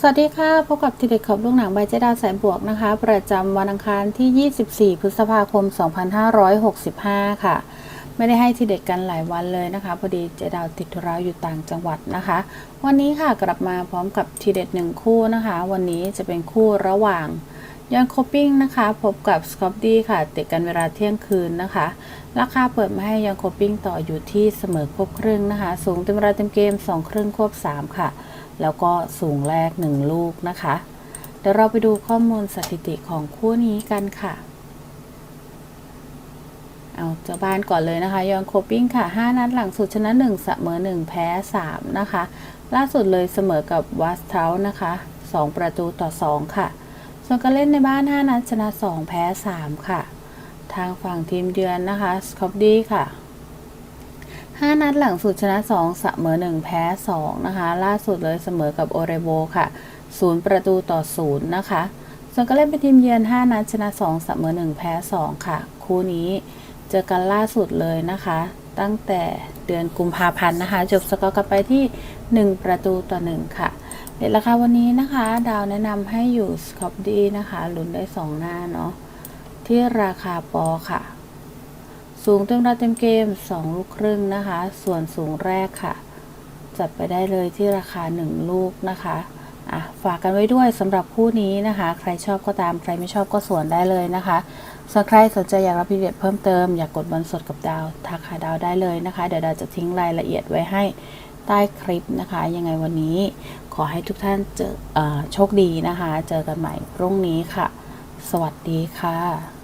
สวัสดีค่ะ พบกับทีเด็ดขอบลูกหนังใบเจดาแสนบวกนะคะ ประจำวันอังคารที่ 24 พฤษภาคม 2565 ค่ะ ไม่ได้ให้ทีเด็ดกันหลายวันเลยนะคะ พอดีเจดาวติดธุระอยู่ต่างจังหวัดนะคะ วันนี้ค่ะกลับมาพร้อมกับทีเด็ดหนึ่งคู่นะคะ วันนี้จะเป็นคู่ระหว่างยอนโคปิ้งนะคะ พบกับสกอปดี้ค่ะเตะกันเวลาเที่ยงคืนนะคะ ราคาเปิดมาให้ยอนโคปิ้งต่ออยู่ที่เสมอควบครึ่งนะคะ สูงเต็มเวลาเต็มเกม 2 ครึ่งควบ 3 ค่ะ แล้วก็สูงแรก 1 ลูกนะคะ เดี๋ยวเราไปดูข้อมูลสถิติของคู่นี้กันค่ะ เอาเจ้าบ้านก่อนเลยนะคะ ยอนโคปิ้งค่ะ 5 นัดหลังสุดชนะ 1 เสมอ 1 แพ้ 3 นะคะ ล่าสุดเลยเสมอกับวัสเทลนะคะ 2 ประตูต่อ 2 ค่ะ ส่วนการเล่นในบ้าน 5 นัดชนะ 2 แพ้ 3 ค่ะ ทางฝั่งทีมเยือนนะคะสคอปดี้ค่ะ 5 นัดหลังสุดชนะ 2 เสมอ 1 แพ้ 2 นะคะ ล่าสุดเลยเสมอกับโอเรโบค่ะ 0 ประตูต่อ 0 นะคะ ส่วนก็เล่นเป็นทีมเยือน 5 นัดชนะ 2 เสมอ 1 แพ้ 2 ค่ะ คู่นี้เจอกันล่าสุดเลยนะคะ ตั้งแต่เดือนกุมภาพันธ์นะคะ จบสกอร์กันไปที่ 1 ประตูต่อ 1 ค่ะเดี๋ยวราคาวันนี้นะคะ ดาวแนะนำให้อยู่สคอปดีนะคะลุ้นได้ 2 หน้าเนาะที่ราคาปอค่ะ สูงเต็มระเต็มเกม 2 ลูกครึ่งนะคะ ส่วนสูงแรกค่ะ จัดไปได้เลยที่ราคา 1 ลูกนะคะอะฝากกันไว้ด้วยสำหรับคู่นี้นะคะ ใครชอบก็ตามใครไม่ชอบก็ส่วนได้เลยนะคะส่วนใครสนใจอยากรับพิเศษเพิ่มเติมอยากกดบอลสดกับดาวทักหาดาวได้เลยนะคะ เดี๋ยวดาวจะทิ้งรายละเอียดไว้ให้ใต้คลิปนะคะ ยังไงวันนี้ขอให้ทุกท่านเจออโชคดีนะคะ เจอกันใหม่พรุ่งนี้ค่ะ สวัสดีค่ะ